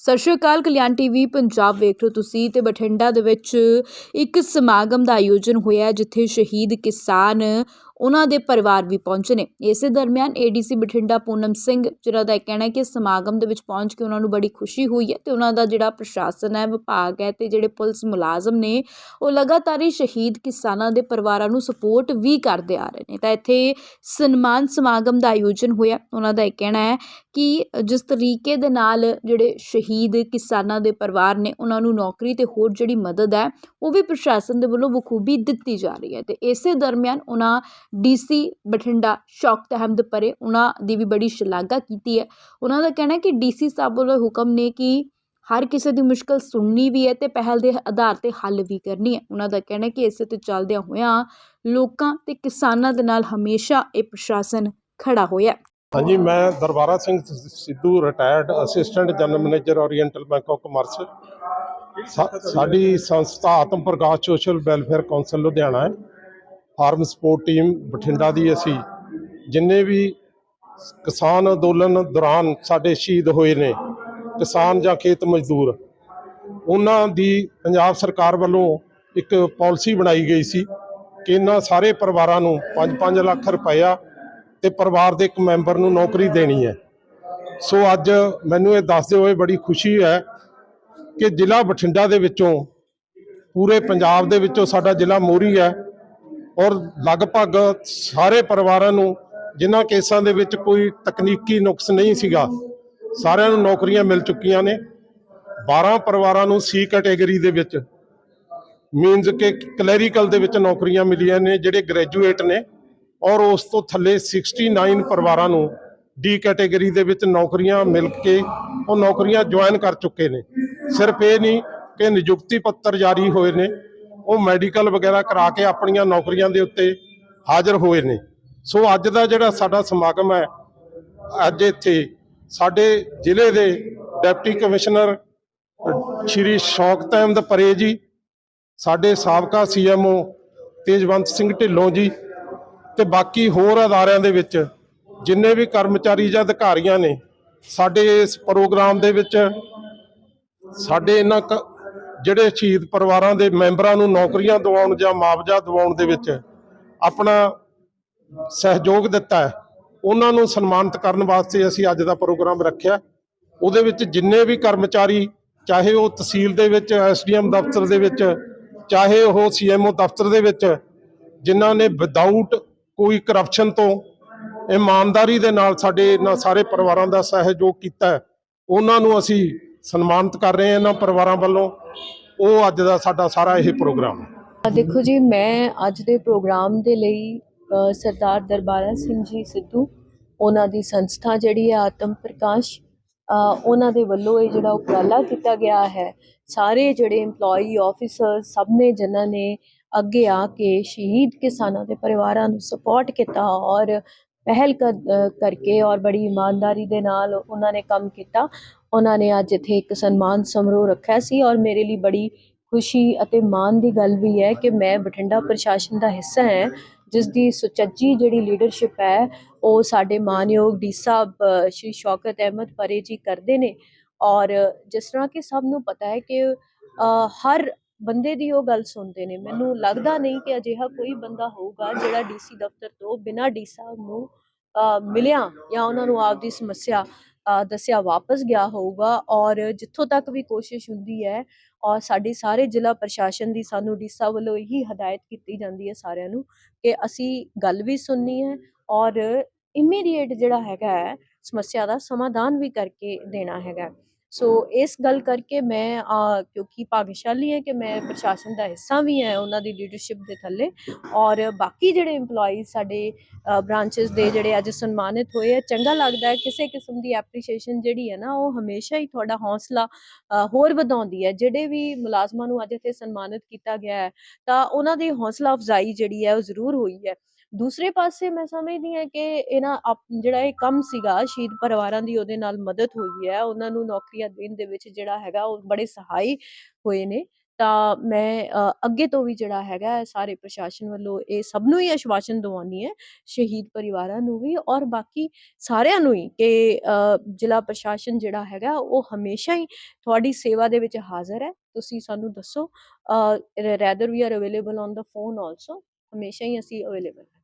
ਸਤਿ ਸ਼੍ਰੀ ਅਕਾਲ, ਕਲਿਆਣ ਟੀਵੀ ਪੰਜਾਬ ਵੇਖ ਰਹੇ ਹੋ ਤੁਸੀਂ ਤੇ ਬਠਿੰਡਾ ਦੇ ਵਿੱਚ ਇੱਕ ਸਮਾਗਮ ਦਾ ਆਯੋਜਨ ਹੋਇਆ ਜਿੱਥੇ ਸ਼ਹੀਦ ਕਿਸਾਨ ਉਹਨਾਂ ਦੇ ਪਰਿਵਾਰ ਵੀ ਪਹੁੰਚੇ ਨੇ। ਇਸੇ ਦਰਮਿਆਨ ਏਡੀਸੀ ਬਠਿੰਡਾ ਪੂਨਮ ਸਿੰਘ ਜਿਨ੍ਹਾਂ ਦਾ ਇਹ ਕਹਿਣਾ ਹੈ ਕਿ ਸਮਾਗਮ ਦੇ ਵਿੱਚ ਪਹੁੰਚ ਕੇ ਉਹਨਾਂ ਨੂੰ ਬੜੀ ਖੁਸ਼ੀ ਹੋਈ ਹੈ ਤੇ ਉਹਨਾਂ ਦਾ ਜਿਹੜਾ ਪ੍ਰਸ਼ਾਸਨ ਹੈ, ਵਿਭਾਗ ਹੈ ਤੇ ਜਿਹੜੇ ਪੁਲਿਸ ਮੁਲਾਜ਼ਮ ਨੇ, ਉਹ ਲਗਾਤਾਰ ਹੀ ਸ਼ਹੀਦ ਕਿਸਾਨਾਂ ਦੇ ਪਰਿਵਾਰਾਂ ਨੂੰ ਸਪੋਰਟ ਵੀ ਕਰਦੇ ਆ ਰਹੇ ਨੇ। ਤਾਂ ਇੱਥੇ ਸਨਮਾਨ ਸਮਾਗਮ ਦਾ ਆਯੋਜਨ ਹੋਇਆ। ਉਹਨਾਂ ਦਾ ਇਹ ਕਹਿਣਾ ਹੈ ਕਿ ਜਿਸ ਤਰੀਕੇ ਦੇ ਨਾਲ ਜਿਹੜੇ ਸ਼ਹੀਦ ਕਿਸਾਨਾਂ ਦੇ ਪਰਿਵਾਰ ਨੇ, ਉਹਨਾਂ ਨੂੰ ਨੌਕਰੀ ਤੇ ਹੋਰ ਜਿਹੜੀ ਮਦਦ ਹੈ, ਉਹ ਵੀ ਪ੍ਰਸ਼ਾਸਨ ਦੇ ਵੱਲੋਂ ਬਖੂਬੀ ਦਿੱਤੀ ਜਾ ਰਹੀ ਹੈ ਤੇ ਇਸੇ ਦਰਮਿਆਨ ਉਹਨਾਂ ਡੀਸੀ ਬਠਿੰਡਾ ਸ਼ੌਕਤ ਅਹਿਮਦ ਪਰੇ ਉਹਨਾਂ ਦੀ ਵੀ ਬੜੀ ਸ਼ਲਾਘਾ ਕੀਤੀ ਹੈ। ਉਹਨਾਂ ਦਾ ਕਹਿਣਾ ਹੈ ਕਿ ਡੀਸੀ ਸਾਹਿਬ ਵੱਲੋਂ ਹੁਕਮ ਨੇ ਕਿ ਹਰ ਕਿਸੇ ਦੀ ਮੁਸ਼ਕਲ ਸੁਣਨੀ ਵੀ ਹੈ ਤੇ ਪਹਿਲ ਦੇ ਆਧਾਰ ਤੇ ਹੱਲ ਵੀ ਕਰਨੀ ਹੈ। ਉਹਨਾਂ ਦਾ ਕਹਿਣਾ ਕਿ ਇਸੇ ਤੇ ਚੱਲਦਿਆਂ ਹੋਇਆਂ ਲੋਕਾਂ ਤੇ ਕਿਸਾਨਾਂ ਦੇ ਨਾਲ ਹਮੇਸ਼ਾ ਇਹ ਪ੍ਰਸ਼ਾਸਨ ਖੜਾ ਹੋਇਆ ਹਾਂਜੀ, ਮੈਂ Darbara Singh Sidhu retired assistant general manager Oriental Bank of Commerce ਸਾਡੀ ਸੰਸਥਾ Atam Parkash social welfare council Ludhiana ਹੈ। ਫਾਰਮ ਸਪੋਰਟ ਟੀਮ ਬਠਿੰਡਾ ਦੀ ਅਸੀਂ। ਜਿੰਨੇ ਵੀ ਕਿਸਾਨ ਅੰਦੋਲਨ ਦੌਰਾਨ ਸਾਡੇ ਸ਼ਹੀਦ ਹੋਏ ਨੇ, ਕਿਸਾਨ ਜਾਂ ਖੇਤ ਮਜ਼ਦੂਰ, ਉਹਨਾਂ ਦੀ ਪੰਜਾਬ ਸਰਕਾਰ ਵੱਲੋਂ ਇੱਕ ਪਾਲਿਸੀ ਬਣਾਈ ਗਈ ਸੀ ਕਿ ਇਹਨਾਂ ਸਾਰੇ ਪਰਿਵਾਰਾਂ ਨੂੰ 5-5 ਲੱਖ ਰੁਪਇਆ ਤੇ ਪਰਿਵਾਰ ਦੇ ਇੱਕ ਮੈਂਬਰ ਨੂੰ ਨੌਕਰੀ ਦੇਣੀ ਹੈ। ਸੋ ਅੱਜ ਮੈਨੂੰ ਇਹ ਦੱਸਦੇ ਹੋਏ ਬੜੀ ਖੁਸ਼ੀ ਹੈ ਕਿ ਜ਼ਿਲ੍ਹਾ ਬਠਿੰਡਾ ਦੇ ਵਿੱਚੋਂ, ਪੂਰੇ ਪੰਜਾਬ ਦੇ ਵਿੱਚੋਂ ਸਾਡਾ ਜ਼ਿਲ੍ਹਾ ਮੋਰੀ ਹੈ। ਔਰ ਲਗਭਗ ਸਾਰੇ ਪਰਿਵਾਰਾਂ ਨੂੰ ਜਿਨ੍ਹਾਂ ਕੇਸਾਂ ਦੇ ਵਿੱਚ ਕੋਈ ਤਕਨੀਕੀ ਨੁਕਸ ਨਹੀਂ ਸੀਗਾ, ਸਾਰਿਆਂ ਨੂੰ ਨੌਕਰੀਆਂ ਮਿਲ ਚੁੱਕੀਆਂ ਨੇ। 12 ਪਰਿਵਾਰਾਂ ਨੂੰ ਸੀ ਕੈਟਾਗਰੀ ਦੇ ਵਿੱਚ ਮੀਨਸ ਕਿ ਕਲੈਰੀਕਲ ਦੇ ਵਿੱਚ ਨੌਕਰੀਆਂ ਮਿਲੀਆਂ ਨੇ, ਜਿਹੜੇ ਗ੍ਰੈਜੂਏਟ ਨੇ, ਔਰ ਉਸ ਤੋਂ ਥੱਲੇ 69 ਪਰਿਵਾਰਾਂ ਨੂੰ ਡੀ ਕੈਟਾਗਰੀ ਦੇ ਵਿੱਚ ਨੌਕਰੀਆਂ ਮਿਲ ਕੇ ਉਹ ਨੌਕਰੀਆਂ ਜੁਆਇਨ ਕਰ ਚੁੱਕੇ ਨੇ। ਸਿਰਫ ਇਹ ਨਹੀਂ ਕਿ ਨਿਯੁਕਤੀ ਪੱਤਰ ਜਾਰੀ ਹੋਏ ਨੇ ਉਹ ਮੈਡੀਕਲ ਵਗੈਰਾ ਕਰਾ ਕੇ ਆਪਣੀਆਂ ਨੌਕਰੀਆਂ ਦੇ ਉੱਤੇ ਹਾਜ਼ਰ ਹੋਏ ਨੇ। ਸੋ ਅੱਜ ਦਾ ਜਿਹੜਾ ਸਾਡਾ ਸਮਾਗਮ ਹੈ, ਅੱਜ ਇੱਥੇ ਸਾਡੇ ਜ਼ਿਲ੍ਹੇ ਦੇ ਡਿਪਟੀ ਕਮਿਸ਼ਨਰ ਸ਼੍ਰੀ ਸ਼ੌਕਤ ਅਹਿਮਦ ਪਰੇ ਜੀ, ਸਾਡੇ ਸਾਬਕਾ ਸੀਐਮਓ ਤੇਜਵੰਤ ਸਿੰਘ ਢਿੱਲੋਂ ਜੀ ਤੇ ਬਾਕੀ ਹੋਰ ਅਦਾਰਿਆਂ ਦੇ ਵਿੱਚ ਜਿੰਨੇ ਵੀ ਕਰਮਚਾਰੀ ਜਾਂ ਅਧਿਕਾਰੀਆਂ ਨੇ, ਸਾਡੇ ਇਸ ਪ੍ਰੋਗਰਾਮ ਦੇ ਵਿੱਚ ਸਾਡੇ ਇਹਨਾਂ ਕ- ਜਿਹੜੇ ਸ਼ਹੀਦ ਪਰਿਵਾਰਾਂ ਦੇ ਮੈਂਬਰਾਂ ਨੂੰ ਨੌਕਰੀਆਂ ਦਿਵਾਉਣ ਜਾਂ ਮੁਆਵਜ਼ਾ ਦਿਵਾਉਣ ਦੇ ਵਿੱਚ ਆਪਣਾ ਸਹਿਯੋਗ ਦਿੱਤਾ ਹੈ, ਉਹਨਾਂ ਨੂੰ ਸਨਮਾਨਿਤ ਕਰਨ ਵਾਸਤੇ ਅਸੀਂ ਅੱਜ ਦਾ ਪ੍ਰੋਗਰਾਮ ਰੱਖਿਆ। ਉਹਦੇ ਵਿੱਚ ਜਿੰਨੇ ਵੀ ਕਰਮਚਾਰੀ, ਚਾਹੇ ਉਹ ਤਹਿਸੀਲ ਦੇ ਵਿੱਚ, ਐਸਡੀਐਮ ਦਫ਼ਤਰ ਦੇ ਵਿੱਚ, ਚਾਹੇ ਉਹ ਸੀਐਮਓ ਦਫ਼ਤਰ ਦੇ ਵਿੱਚ, ਜਿਨ੍ਹਾਂ ਨੇ ਵਿਦਆਊਟ ਕੋਈ ਕਰਪਸ਼ਨ ਤੋਂ ਇਮਾਨਦਾਰੀ ਦੇ ਨਾਲ ਸਾਡੇ ਇਹਨਾਂ ਸਾਰੇ ਪਰਿਵਾਰਾਂ ਦਾ ਸਹਿਯੋਗ ਕੀਤਾ ਉਹਨਾਂ ਨੂੰ ਅਸੀਂ ਸਨਮਾਨਿਤ ਕਰ ਰਹੇ ਹਾਂ ਇਹਨਾਂ ਪਰਿਵਾਰਾਂ ਵੱਲੋਂ, ਉਹ ਅੱਜ ਦਾ ਸਾਡਾ ਸਾਰਾ ਇਹ ਪ੍ਰੋਗਰਾਮ ਦੇਖੋ ਜੀ, ਮੈਂ ਅੱਜ ਦੇ ਪ੍ਰੋਗਰਾਮ ਦੇ ਲਈ ਸਰਦਾਰ ਦਰਬਾਰਾ ਸਿੰਘ ਜੀ ਸਿੱਧੂ, ਉਹਨਾਂ ਦੀ ਸੰਸਥਾ ਜਿਹੜੀ ਹੈ ਆਤਮ ਪ੍ਰਕਾਸ਼ ਉਹਨਾਂ ਦੇ ਵੱਲੋਂ ਇਹ ਜਿਹੜਾ ਉਪਰਾਲਾ ਕੀਤਾ ਗਿਆ ਹੈ, ਸਾਰੇ ਜਿਹੜੇ EMPLOYEE ਆਫੀਸਰ ਸਭ ਨੇ ਜਿਨ੍ਹਾਂ ਨੇ ਅੱਗੇ ਆ ਕੇ ਸ਼ਹੀਦ ਕਿਸਾਨਾਂ ਦੇ ਪਰਿਵਾਰਾਂ ਨੂੰ ਸਪੋਰਟ ਕੀਤਾ ਔਰ ਪਹਿਲ ਕਰ- ਕਰਕੇ ਔਰ ਬੜੀ ਇਮਾਨਦਾਰੀ ਦੇ ਨਾਲ ਉਹਨਾਂ ਨੇ ਕੰਮ ਕੀਤਾ। ਉਹਨਾਂ ਨੇ ਅੱਜ ਇੱਥੇ ਇੱਕ ਸਨਮਾਨ ਸਮਾਰੋਹ ਰੱਖਿਆ ਸੀ ਔਰ ਮੇਰੇ ਲਈ ਬੜੀ ਖੁਸ਼ੀ ਅਤੇ ਮਾਣ ਦੀ ਗੱਲ ਵੀ ਹੈ ਕਿ ਮੈਂ ਬਠਿੰਡਾ ਪ੍ਰਸ਼ਾਸਨ ਦਾ ਹਿੱਸਾ ਹੈ ਜਿਸ ਦੀ ਸੁਚੱਜੀ ਜਿਹੜੀ ਲੀਡਰਸ਼ਿਪ ਹੈ, ਉਹ ਸਾਡੇ ਮਾਨਯੋਗ ਡੀ ਸਾਹਿਬ ਸ਼੍ਰੀ ਸ਼ੌਕਤ ਅਹਿਮਦ ਪਰੇ ਜੀ ਕਰਦੇ ਨੇ। ਔਰ ਜਿਸ ਤਰ੍ਹਾਂ ਕਿ ਸਭ ਨੂੰ ਪਤਾ ਹੈ ਕਿ ਹਰ ਬੰਦੇ ਦੀ ਉਹ ਗੱਲ ਸੁਣਦੇ ਨੇ। ਮੈਨੂੰ ਲੱਗਦਾ ਨਹੀਂ ਕਿ ਅਜਿਹਾ ਕੋਈ ਬੰਦਾ ਹੋਊਗਾ ਜਿਹੜਾ ਡੀਸੀ ਦਫ਼ਤਰ ਤੋਂ ਬਿਨਾਂ ਡੀ ਸਾਹਿਬ ਨੂੰ ਮਿਲਿਆ ਜਾਂ ਉਹਨਾਂ ਨੂੰ ਆਪਦੀ ਸਮੱਸਿਆ ਦੱਸਿਆ ਵਾਪਸ ਗਿਆ ਹੋਊਗਾ ਔਰ ਜਿੱਥੋਂ ਤੱਕ ਵੀ ਕੋਸ਼ਿਸ਼ ਹੁੰਦੀ ਹੈ ਔਰ ਸਾਡੀ ਸਾਰੇ ਜ਼ਿਲ੍ਹਾ ਪ੍ਰਸ਼ਾਸਨ ਦੀ ਸਾਨੂੰ ਡੀਸਾ ਵੱਲੋਂ ਇਹੀ ਹਦਾਇਤ ਕੀਤੀ ਜਾਂਦੀ ਹੈ ਸਾਰਿਆਂ ਨੂੰ ਕਿ ਅਸੀਂ ਗੱਲ ਵੀ ਸੁਣਨੀ ਹੈ ਔਰ ਇਮੀਡੀਏਟ ਜਿਹੜਾ ਹੈਗਾ ਸਮੱਸਿਆ ਦਾ ਸਮਾਧਾਨ ਵੀ ਕਰਕੇ ਦੇਣਾ ਹੈਗਾ। ਸੋ ਇਸ ਗੱਲ ਕਰਕੇ ਮੈਂ ਕਿਉਂਕਿ ਭਾਗਸ਼ਾਲੀ ਹੈ ਕਿ ਮੈਂ ਪ੍ਰਸ਼ਾਸਨ ਦਾ ਹਿੱਸਾ ਵੀ ਹਾਂ ਉਹਨਾਂ ਦੀ ਲੀਡਰਸ਼ਿਪ ਦੇ ਥੱਲੇ ਔਰ ਬਾਕੀ ਜਿਹੜੇ EMPLOYEES ਸਾਡੇ ਬ੍ਰਾਂਚਸ ਦੇ ਜਿਹੜੇ ਅੱਜ ਸਨਮਾਨਿਤ ਹੋਏ ਆ, ਚੰਗਾ ਲੱਗਦਾ ਹੈ ਕਿਸੇ ਕਿਸਮ ਦੀ ਐਪਰੀਸ਼ੀਏਸ਼ਨ ਜਿਹੜੀ ਹੈ ਨਾ, ਉਹ ਹਮੇਸ਼ਾ ਹੀ ਤੁਹਾਡਾ ਹੌਸਲਾ ਹੋਰ ਵਧਾਉਂਦੀ ਹੈ। ਜਿਹੜੇ ਵੀ ਮੁਲਾਜ਼ਮਾਂ ਨੂੰ ਅੱਜ ਇੱਥੇ ਸਨਮਾਨਿਤ ਕੀਤਾ ਗਿਆ ਹੈ, ਤਾਂ ਉਹਨਾਂ ਦੀ ਹੌਸਲਾ ਅਫਜ਼ਾਈ ਜਿਹੜੀ ਹੈ ਉਹ ਜ਼ਰੂਰ ਹੋਈ ਹੈ। ਦੂਸਰੇ ਪਾਸੇ ਮੈਂ ਸਮਝਦੀ ਹਾਂ ਕਿ ਇਹਨਾਂ ਆਪ- ਜਿਹੜਾ ਇਹ ਕੰਮ ਸੀਗਾ, ਸ਼ਹੀਦ ਪਰਿਵਾਰਾਂ ਦੀ ਉਹਦੇ ਨਾਲ ਮਦਦ ਹੋਈ ਹੈ, ਉਹਨਾਂ ਨੂੰ ਨੌਕਰੀਆਂ ਦੇਣ ਦੇ ਵਿੱਚ ਜਿਹੜਾ ਹੈਗਾ, ਉਹ ਬੜੇ ਸਹਾਈ ਹੋਏ ਨੇ। ਤਾਂ ਮੈਂ ਅੱਗੇ ਤੋਂ ਵੀ ਜਿਹੜਾ ਹੈਗਾ, ਸਾਰੇ ਪ੍ਰਸ਼ਾਸਨ ਵੱਲੋਂ ਇਹ ਸਭ ਨੂੰ ਹੀ ਆਸ਼ਵਾਸਨ ਦਿਵਾਉਂਦੀ ਹੈ, ਸ਼ਹੀਦ ਪਰਿਵਾਰਾਂ ਨੂੰ ਵੀ ਔਰ ਬਾਕੀ ਸਾਰਿਆਂ ਨੂੰ ਹੀ ਕਿ ਜ਼ਿਲ੍ਹਾ ਪ੍ਰਸ਼ਾਸਨ ਜਿਹੜਾ ਹੈਗਾ, ਉਹ ਹਮੇਸ਼ਾ ਹੀ ਤੁਹਾਡੀ ਸੇਵਾ ਦੇ ਵਿੱਚ ਹਾਜ਼ਰ ਹੈ। ਤੁਸੀਂ ਸਾਨੂੰ ਦੱਸੋ rather we are available on the phone also ਹਮੇਸ਼ਾ ਹੀ ਅਸੀਂ ਅਵੇਲੇਬਲ ਹਾਂ।